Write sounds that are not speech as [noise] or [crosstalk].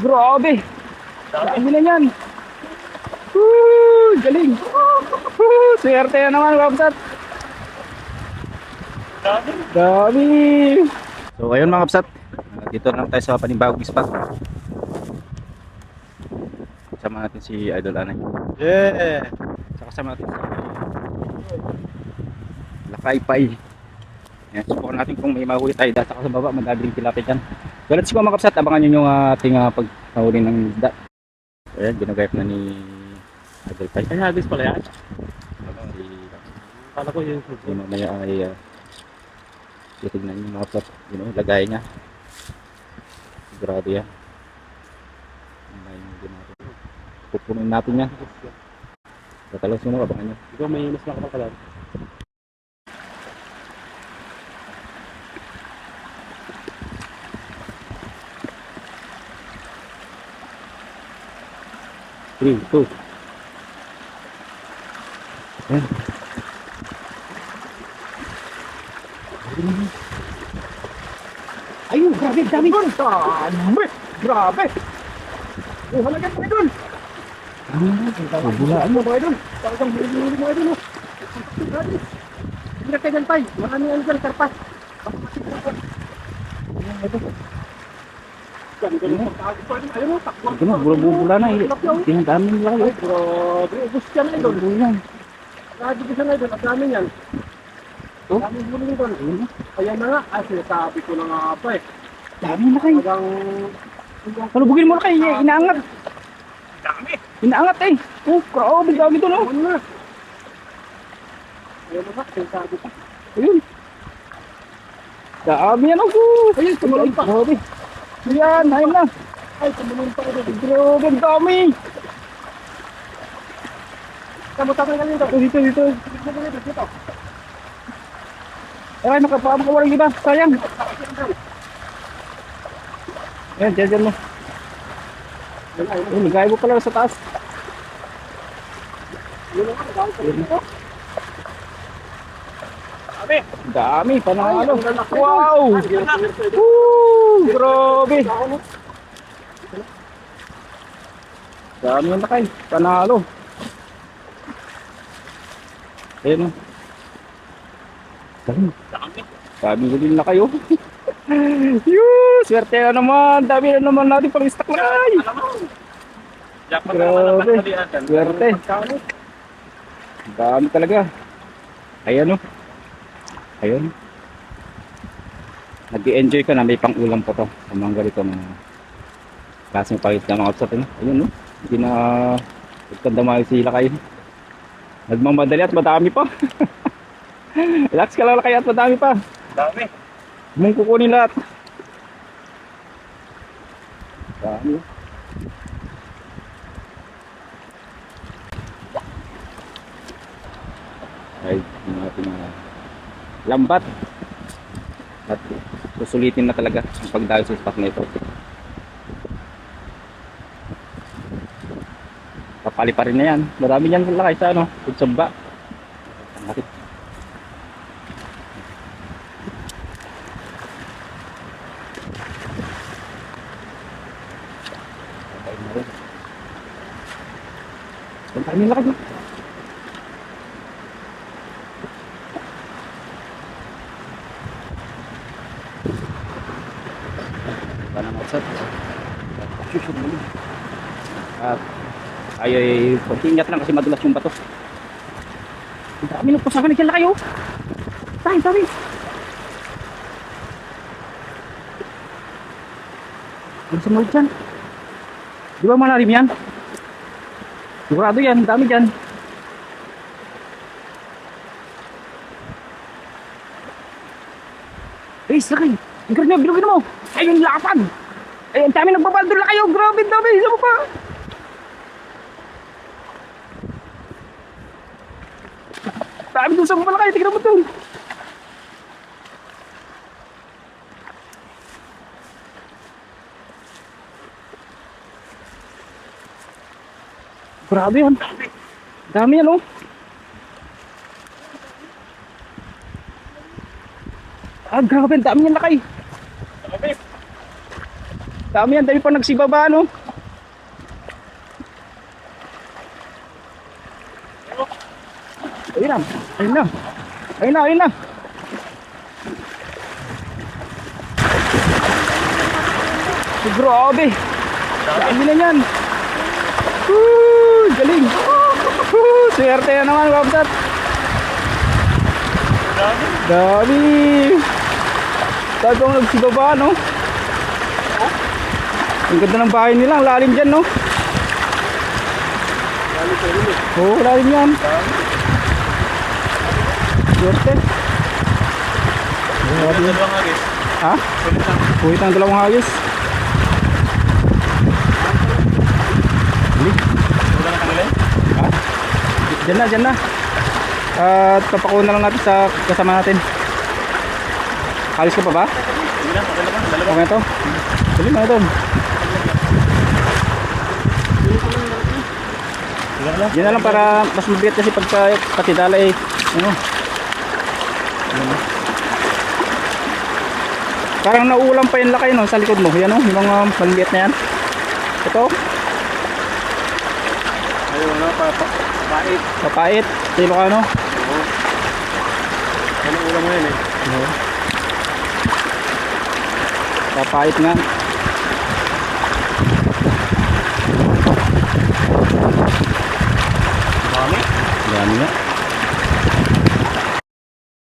Grabe. Dami na yan. Woo! Galing. Woo! Swerte na naman, Kapsat. Dami. So ayun mga Kapsat. Ah, Dito na lang tayo sa panibagong spot. Kasama natin si Idol Anay. Yeah! Saka kasama natin si Lakay-pay. Yan, subukan natin kung may mahuli tayo dahil sa baba, madami rin tilapia dyan. So let's go mga kapsat, abangan nyo yung uh, ating uh, paghahuli ng isda. Ayan, ginagayap na ni Idol Pai. Ay, hagis pala yan. Si, Kala ko yun. si mamaya ay uh, titignan yung mga kapsat, you know, lagay niya. Sigurado yan. Yung. Pupunin natin yan. Tatalaw sino, abangan nyo. Ikaw may mas nakapakalan. Three, two. Ayan. Ayun, grabe, dami. Dami. Grabe. Oh, halaga pa idol. Ah, bulaan mo ba idol? Talagang huli-huli mo idol. Grabe. Hindi na kayo tay. Marami ano dyan, karpas. Ayan, idol. Ito na, bula-bula na. Tingnan dami nila kayo. Grabe, ubus yan idol. Bulan. Grabe ko siya idol. Ang dami yan. Oh? Dami huli nito. Ayan na nga. Ay, sinasabi ko na nga pa eh. Dami na kayo. Hanggang... Palubugin mo na kayo. Inaangat. Dami! Inaangat eh. Oh, grabe, dami. Ano na? Ayan na nga. Sinasabi ko. Ayun. Dami yan ako. Ayun, tumalon pa. Grabe. Ayan, ayun na. Ay, tumalon pa idol. Grabe, ang dami. Kamutakan ka dito. Dito, dito. Dito, dito. Ay, nakapaam ko walang iba. Sayang. Ayan, dyan, dyan mo. Nagaya mo pala sa taas. Yun na nga. Dami pa dito. Dami! Dami, panalo. Wow! Woo! Grabe. Dami yung lakay. Panalo. Ayun. oh. Dami. Dami. Ko din na kayo. Yoo! Swerte na naman. Dami na naman natin pang stock na. Jackpot Grabe. Swerte. Dami talaga. Ayan o. Ayun. Nag-enjoy ka na may pang ulam pa to. Sa mga ganito mga klaseng pahit na mga upsat. Ano? Ayun o. Hindi na nagkandamayo sila kayo. Nagmamadali at madami pa. [laughs] Relax ka lang kayo at madami pa. Dami. Mong kukunin lahat. Dami. Ay, yung ating mga lambat. At susulitin na talaga ang pagdayo sa spot na ito. Papali pa rin na yan. Marami yan lakay sa ano, kutsamba. Ang laki. Patay na Ang outside. Shushup mo lang. At ay ay pag-ingat lang kasi madulas yung bato. Ang dami ng pusakan na dyan kayo. Dami. Ano sa mga dyan? Di ba malalim yan? Sigurado yan, ang dami dyan. Eh, sakay. Ang karne, bilugin mo. Ayun, lapan. Ay, ang dami nagbabaldol na kayo. Grabe, ang dami. Isa mo pa. Dami dun sa mga malaki. Tignan mo dun. Grabe yan. Dami yan, oh. Ah, grabe. Ang dami yan. Dami. Dami yan, dami pa nagsibaba, no? Ayun na, ayun na. Ayun na, ayun na. Grabe. Dami na yan. Woo, galing. Woo, swerte na naman, Babsat. Dami. Talagang nagsibaba, no? Ang ganda ng bahay nila, ang lalim dyan, no? Oo, lalim yan. Swerte. Grabe. Ha? Puwit ang dalawang hagis. Bili. Ha? Diyan na, diyan na. At papakuha na lang natin sa kasama natin. Alis ka pa ba? Okay na to? Dali na to. Yan na lang para mas mabigat kasi pagka patidala eh. Ano? Ano? Parang nauulam pa yung lakay no sa likod mo. Yan o, yung mga maliliit na yan. Ito, Ayun na, papa. Pait. papait, kilo ka no? Ano ulam mo yun eh? Oo. Papait nga. Dami. Dami nga.